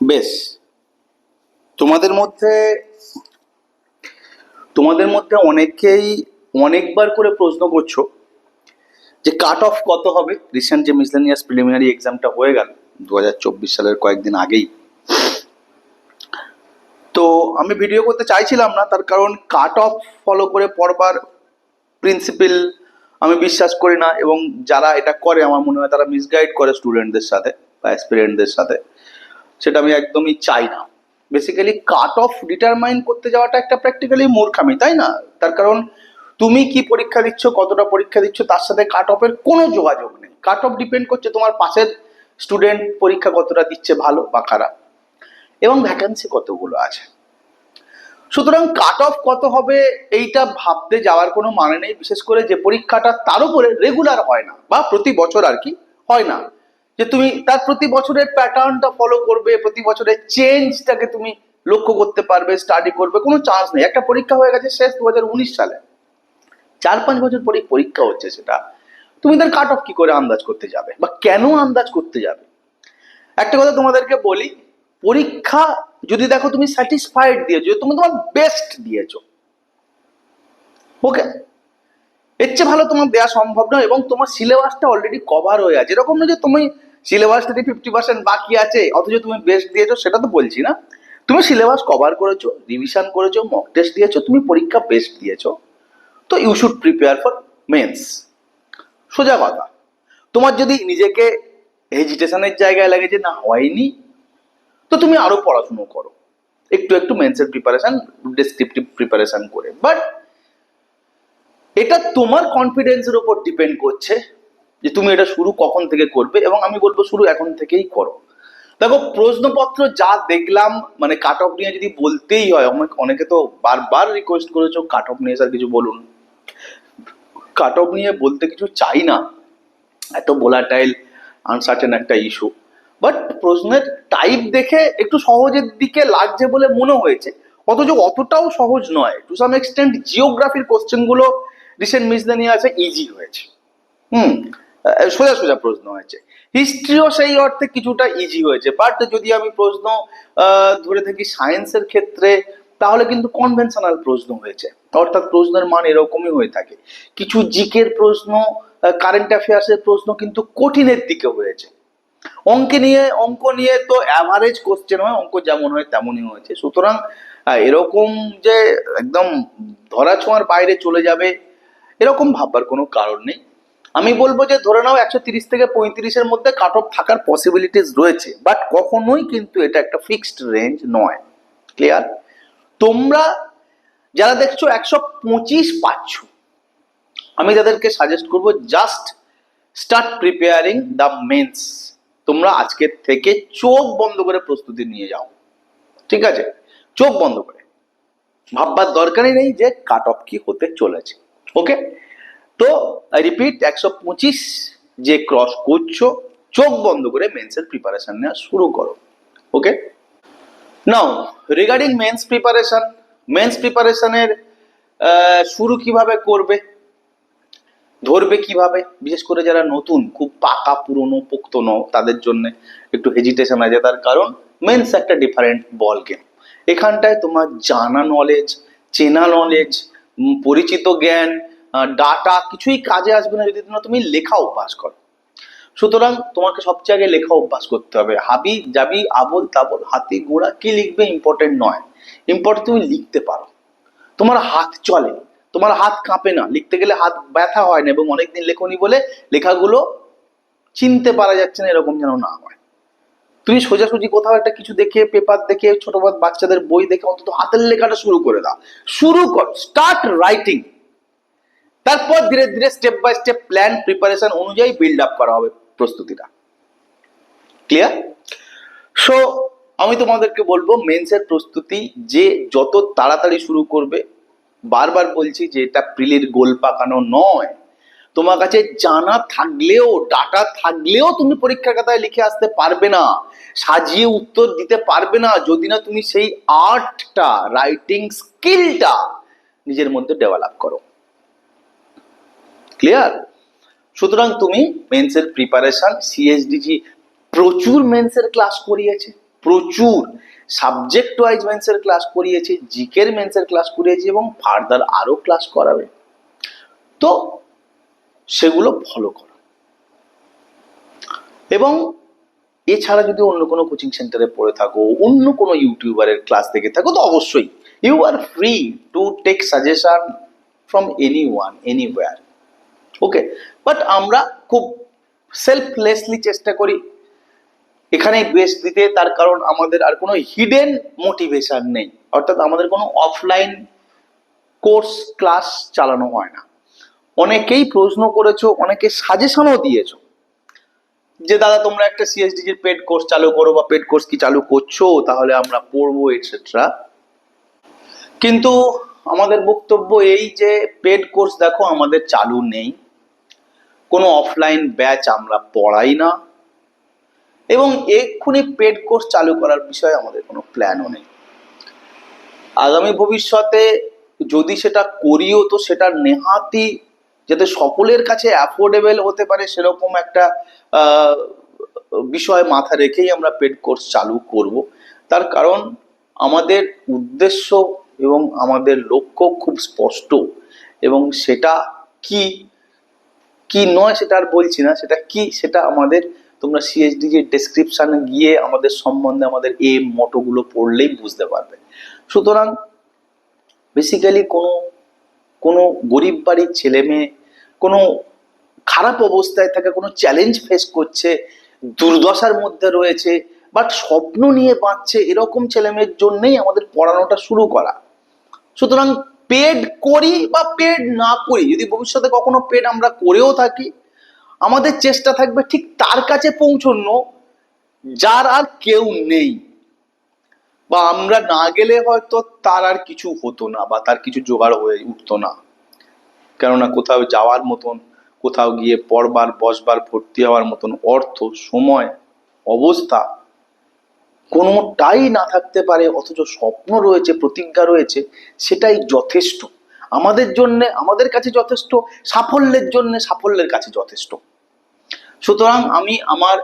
বেশ। তোমাদের মধ্যে তোমাদের মধ্যে অনেকেই অনেকবার করে প্রশ্ন করছ যে কাট অফ কত হবে? রিসেন্ট যে মিসলেনিয়াস প্রিলিমিনারি এক্সামটা হয়ে গেল দু হাজার চব্বিশ সালের কয়েকদিন আগেই। তো আমি ভিডিও করতে চাইছিলাম না, তার কারণ কাট অফ ফলো করে পড়বার প্রিন্সিপাল আমি বিশ্বাস করি না, এবং যারা এটা করে, আমার মনে হয় তারা মিসগাইড করে স্টুডেন্টদের সাথে বা অ্যাসপিরেন্টদের সাথে। সেটা আমি একদমই চাই না। বেসিক্যালি কাট অফ ডিটারমাইন করতে যাওয়াটা একটা প্র্যাকটিক্যালি মূর্খামি, তাই না? তার কারণ, তুমি কি পরীক্ষা দিচ্ছ, কতটা পরীক্ষা দিচ্ছ, তার সাথে কাট অফের কোনো যোগাযোগ নেই। কাট অফ ডিপেন্ড করছে তোমার পাশের স্টুডেন্ট পরীক্ষা কতটা দিচ্ছে, ভালো বা খারাপ। এবং ভ্যাকেন্সি কতগুলো আছে। সুতরাং কাট অফ কত হবে, এইটা ভাবতে যাওয়ার কোনো মানে নেই। বিশেষ করে যে পরীক্ষাটা তার উপরে রেগুলার হয় না, বা প্রতি বছর আর কি হয় না। যে তুমি তার প্রতি বছরের প্যাটার্নটা ফলো করবে, প্রতি বছরের চেঞ্জটাকে তুমি লক্ষ্য করতে পারবে স্টাডি করবে, কোনো চান্স নেই। একটা পরীক্ষা হয়ে গেছে শেষ দু সালে। চার পাঁচ বছর পরে পরীক্ষা হচ্ছে সেটা। তুমি তার কাট অফ কি করে আন্দাজ করতে যাবে? বা কেন আন্দাজ করতে যাবে? একটা কথা তোমাদেরকে বলি, পরীক্ষা যদি দেখো তুমি স্যাটিসফাইড দিয়েছ তুমি তোমার বেস্ট দিয়েছ ওকে এর চেয়ে ভালো তোমার দেওয়া সম্ভব নয় এবং তোমার সিলেবাসটা অলরেডি কভার হয়ে আছে। এরকম যে তুমি সিলেবাস থেকে ফিফটি পার্সেন্ট বাকি আছে, অথচ তুমি বেস্ট দিয়েছ, সেটা তো বলছি না। তুমি সিলেবাস কভার করেছ রিভিশন করেছ মক টেস্ট দিয়েছ, তুমি পরীক্ষা বেস্ট দিয়েছ। তো you should prepare for mains সোজা কথা। তোমার যদি নিজেকে হেজিটেশনের জায়গায় লাগে যে না, হয়নি, তো তুমি আরও পড়াশুনো করো। একটু একটু মেন্সের প্রিপারেশন ডেসক্রিপটিভ প্রিপারেশন করে। বাট এটা তোমার কনফিডেন্সের উপর ডিপেন্ড করছে যে তুমি এটা শুরু কখন থেকে করবে এবং আমি বলব শুরু এখন থেকেই করো। দেখো, প্রশ্নপত্র যা দেখলাম মানে কাট অফ নিয়ে যদি বলতেই হয় অনেক তো বারবার রিকোয়েস্ট করেছ কাট অফ নিয়ে স্যার কিছু বলুন। কাট অফ নিয়ে বলতে কিছু চাই না। এত ভোলাটাইল আনসার্টেন একটা ইস্যু বাট প্রশ্নের টাইপ দেখে একটু সহজের দিকে লাগছে বলে মনে হয়েছে। অথচ অতটাও সহজ নয়। টু সাম এক্সটেন্ট জিওগ্রাফির কোশ্চেনগুলো রিসেন্ট মিসলেনিয়া আছে ইজি হয়েছে। হুম সোজা সোজা প্রশ্ন হয়েছে। হিস্ট্রিও সেই অর্থে কিছুটা ইজি হয়েছে বাট যদি আমি প্রশ্ন ধরে থাকি সায়েন্সের ক্ষেত্রে, তাহলে কিন্তু কনভেনশনাল প্রশ্ন হয়েছে। অর্থাৎ প্রশ্নের মান এরকমই হয়ে থাকে। কিছু জিকের প্রশ্ন কারেন্ট অ্যাফেয়ার্সের প্রশ্ন কিন্তু কঠিনের দিকে হয়েছে। অঙ্কে নিয়ে, অঙ্ক নিয়ে তো অ্যাভারেজ কোশ্চেন হয়, অঙ্ক যেমন হয় তেমনই হয়েছে। সুতরাং এরকম যে একদম ধরা ছোঁয়ার বাইরে চলে যাবে এরকম ভাববার কোনো কারণ নেই। আমি বলব যে ধরে নাও একশো তিরিশ থেকে পঁয়ত্রিশের মধ্যে কাট অফ থাকার পসিবিলিটিস রয়েছে বাট কখনোই কিন্তু এটা একটা ফিক্সড রেঞ্জ নয়। ক্লিয়ার তোমরা যারা দেখছ একশো পঁচিশ পাচ্ছ, আমি তাদেরকে সাজেস্ট করব just start preparing the mains তোমরা আজকের থেকে চোখ বন্ধ করে প্রস্তুতি নিয়ে যাও। ঠিক আছে? চোখ বন্ধ করে। ভাববার দরকারই নেই যে কাট অফ কি হতে চলেছে। ওকে তো আই রিপিট একশো পঁচিশ যে ক্রস করছ, চোখ বন্ধ করে মেন্সের প্রিপারেশন নেওয়া শুরু করো। Okay now regarding mains preparation mains প্রিপারেশনের শুরু কীভাবে করবে? ধরবে কীভাবে? বিশেষ করে যারা নতুন, খুব পাকা, পুরনো, পোক্ত নও, তাদের জন্য একটু হেজিটেশন আছে। তার কারণ মেন্স একটা ডিফারেন্ট বল গেম এখানটায় তোমার জানা নলেজ চেনা নলেজ পরিচিত জ্ঞান ডাটা কিছুই কাজে আসবে না যদি তুমি লেখা অভ্যাস করো। সুতরাং তোমাকে সবচেয়ে আগে লেখা অভ্যাস করতে হবে। হাবি যাবি আবল তাবল, হাতি গোড়া কি লিখবে ইম্পর্টেন্ট নয়। ইম্পর্টেন্ট তুমি লিখতে পারো। তোমার হাত চলে। তোমার হাত কাঁপে না। লিখতে গেলে হাত ব্যথা হয় না এবং অনেকদিন লেখনি বলে লেখাগুলো চিনতে পারা যাচ্ছে না, এরকম যেন না হয়। তুমি সোজাসুজি কোথাও একটা কিছু দেখে পেপার দেখে, ছোট বাচ্চাদের বই দেখে অন্তত হাতের লেখাটা শুরু করে দাও। শুরু কর স্টার্ট রাইটিং তারপর ধীরে ধীরে step by step plan preparation অনুযায়ী বিল্ড আপ করা হবে প্রস্তুতিটা। ক্লিয়ার সো আমি তোমাদেরকে বলব মেন্সের প্রস্তুতি যে যত তাড়াতাড়ি শুরু করবে, বারবার বলছি যে এটা প্রিলির গোল পাকানো নয়। তোমার কাছে জানা থাকলেও ডাটা থাকলেও তুমি পরীক্ষার খাতায় লিখে আসতে পারবে না, সাজিয়ে উত্তর দিতে পারবে না, যদি না তুমি সেই আর্টটা রাইটিং স্কিলটা নিজের মধ্যে ডেভেলপ করো। ক্লিয়ার সুতরাং তুমি মেন্সের প্রিপারেশন সিএসডিজি প্রচুর মেন্সের ক্লাস করিয়েছে, প্রচুর। সাবজেক্ট ওয়াইজ মেন্সের ক্লাস করিয়েছি জিকের মেন্সের ক্লাস করিয়েছে এবং ফার্দার আরও ক্লাস করাবে। তো সেগুলো ফলো করো। এবং এছাড়া যদি অন্য কোনো কোচিং সেন্টারে পড়ে থাকো, অন্য কোনো ইউটিউবারের ক্লাস দেখে থাকো, তো অবশ্যই you are free to take suggestion from anyone anywhere okay but আমরা খুব সেলফলেসলি চেষ্টা করি। এখানেই বেস্ট দিতে, তার কারণ আমাদের আর কোনো হিডেন মোটিভেশন নেই। অর্থাৎ আমাদের কোনো অফলাইন কোর্স ক্লাস চালানো হয় না। অনেকেই প্রশ্ন করেছ, অনেকে সাজেশনও দিয়েছ। যে, দাদা, তোমরা একটা সিএসডিজির পেড কোর্স চালু করো বা পেড কোর্স কি চালু করছ, তাহলে আমরা পড়ব এটসেট্রা কিন্তু আমাদের বক্তব্য এই যে পেড কোর্স দেখো, আমাদের চালু নেই। কোনো অফলাইন ব্যাচ আমরা পড়াই না। এবং এক্ষুনি পেড কোর্স চালু করার বিষয়ে আমাদের কোনো প্ল্যানও নেই। আগামী ভবিষ্যতে যদি সেটা করিও, তো সেটা নেহাতি যাতে সকলের কাছে অ্যাফোর্ডেবল হতে পারে সেরকম একটা বিষয় মাথা রেখেই আমরা পেড কোর্স চালু করব। তার কারণ আমাদের উদ্দেশ্য এবং আমাদের লক্ষ্য খুব স্পষ্ট এবং সেটা কি কি নয় সেটা আর বলছি না, সেটা কি সেটা আমাদের, তোমরা সিএসডি যে ডেসক্রিপশানে গিয়ে আমাদের সম্বন্ধে আমাদের এম মটোগুলো পড়লেই বুঝতে পারবে। সুতরাং বেসিক্যালি কোনো কোনো গরিব বাড়ির ছেলে মেয়ে কোনো খারাপ অবস্থায় থাকে, কোনো চ্যালেঞ্জ ফেস করছে, দুর্দশার মধ্যে রয়েছে বাট স্বপ্ন নিয়ে বাঁচছে এরকম ছেলে মেয়ের জন্যই আমাদের পড়ানোটা শুরু করা। সুতরাং পেড করি বা পেড না করি, যদি ভবিষ্যতে কখনো পেড আমরা করেও থাকি, আমাদের চেষ্টা থাকবে ঠিক তার কাছে পৌঁছানো, যার আর কেউ নেই। বা আমরা না গেলে হয়তো তার আর কিছু হতো না বা তার কিছু জোগাড় হয়ে উঠতো না। কেননা কোথাও যাওয়ার মতন, কোথাও গিয়ে পড়বার, বসবার, ভর্তি হওয়ার মতন অর্থ, সময়, অবস্থা কোনোটাই না থাকতে পারে, অথচ স্বপ্ন রয়েছে, প্রতিজ্ঞা রয়েছে, সেটাই যথেষ্ট। আমাদের জন্য, আমাদের কাছে যথেষ্ট, সাফল্যের জন্য সাফল্যের কাছে যথেষ্ট। সুতরাং আমি আমার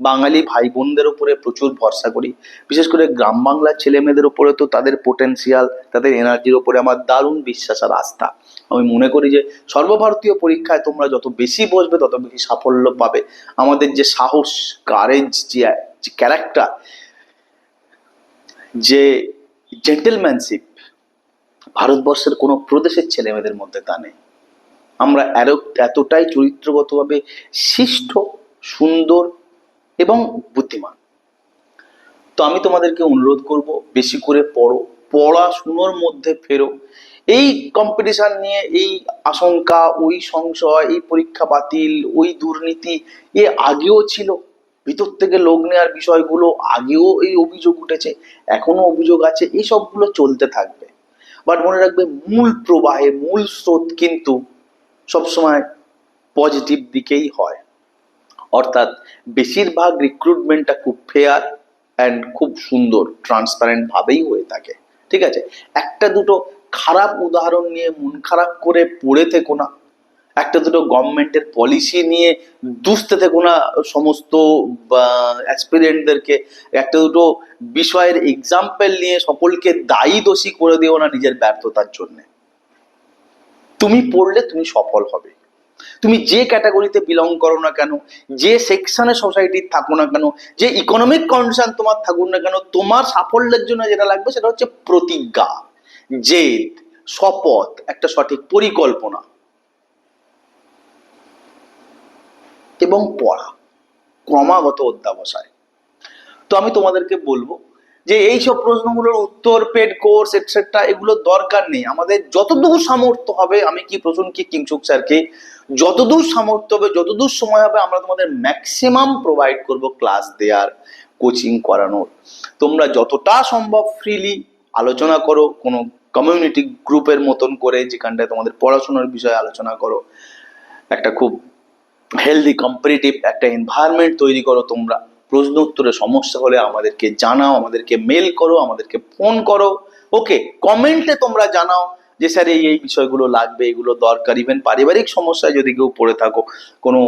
বাঙালি ভাই বোনদের উপরে প্রচুর ভরসা করি। বিশেষ করে গ্রাম বাংলার ছেলে মেয়েদের উপরে তো তাদের পোটেন্সিয়াল তাদের এনার্জির উপরে আমার দারুণ বিশ্বাস আর আস্থা। আমি মনে করি যে সর্বভারতীয় পরীক্ষায় তোমরা যত বেশি বসবে, তত বেশি সাফল্য পাবে। আমাদের যে সাহস কারেজ যে ক্যারেক্টার যে জেন্টেলম্যানশিপ ভারতবর্ষের কোনো প্রদেশের ছেলে মেয়েদের মধ্যে তা নেই। আমরা এতটাই চরিত্রগতভাবে শিষ্ট, সুন্দর এবং বুদ্ধিমান। তো আমি তোমাদেরকে অনুরোধ করব, বেশি করে পড়ো, পড়াশুনোর মধ্যে ফেরো। এই কম্পিটিশন নিয়ে, এই আশঙ্কা, ওই সংশয়, এই পরীক্ষা বাতিল, ওই দুর্নীতি, এ আগেও ছিল। ভিতর থেকে লোক নেওয়ার বিষয়গুলো আগেও এই অভিযোগ উঠেছে, এখনও অভিযোগ আছে, এই সবগুলো চলতে থাকবে। বাট মনে রাখবে, মূল প্রবাহে, মূল স্রোত কিন্তু সবসময় পজিটিভ দিকেই হয়। অর্থাৎ বেশিরভাগ রিক্রুটমেন্টটা খুব ফেয়ার অ্যান্ড খুব সুন্দর ট্রান্সপারেন্ট ভাবেই হয়ে থাকে। ঠিক আছে? একটা দুটো খারাপ উদাহরণ নিয়ে মন খারাপ করে পড়ে থেকো না। একটা দুটো গভর্নমেন্টের পলিসি নিয়ে দুষতে থেকো না সমস্ত অ্যাসপিরিয়েন্টদেরকে একটা দুটো বিষয়ের এক্সাম্পল নিয়ে সকলকে দায়ী দোষী করে দিও না নিজের ব্যর্থতার জন্য। তুমি পড়লে তুমি সফল হবে। তুমি যে ক্যাটাগরিতে বিলং করো না কেন, যে সেকশনে সোসাইটির থাকো না কেন, যে ইকোনমিক কন্ডিশন তোমার থাকুক না কেন, তোমার সাফল্যের জন্য যেটা লাগবে সেটা হচ্ছে প্রতিজ্ঞা। জেদ, শপথ, একটা সঠিক পরিকল্পনা এবং পড়া, ক্রমাগত অধ্যাবসায়। তো আমি তোমাদেরকে বলব যে এইসব প্রশ্নগুলোর উত্তর, পেড কোর্স এটসেট্রা এগুলোর দরকার নেই। আমাদের যতদূর সামর্থ্য হবে, আমি কি প্রসূনকে কিংসুক স্যারকে, যতদূর সামর্থ্য হবে, যতদূর সময় হবে, আমরা তোমাদের ম্যাক্সিমাম প্রোভাইড করব ক্লাস দেওয়ার কোচিং করানোর। তোমরা যতটা সম্ভব ফ্রিলি আলোচনা করো, কোনো কমিউনিটি গ্রুপের মতন করে যেখানটায় তোমাদের পড়াশোনার বিষয়ে আলোচনা করো। একটা খুব হেলদি কম্পিটিটিভ একটা এনভায়রনমেন্ট তৈরি করো তোমরা। প্রশ্ন উত্তরে সমস্যা হলে আমাদেরকে জানাও, আমাদেরকে মেল করো, আমাদেরকে ফোন করো। ওকে কমেন্টে তোমরা জানাও যে স্যার এই এই বিষয়গুলো লাগবে, এগুলো দরকার। ইভেন পারিবারিক সমস্যায় যদি কেউ পড়ে থাকো, কোনো,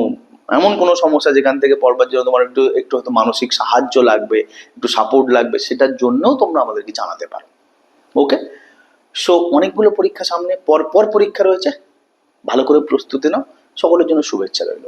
এমন কোনো সমস্যা যেখান থেকে পড়বার জন্য তোমার একটু একটু হয়তো মানসিক সাহায্য লাগবে, একটু সাপোর্ট লাগবে, সেটার জন্যও তোমরা আমাদেরকে জানাতে পারো। ওকে সো অনেকগুলো পরীক্ষা সামনে পর পর পরীক্ষা রয়েছে। ভালো করে প্রস্তুতি নাও। সকলের জন্য শুভেচ্ছা রইল।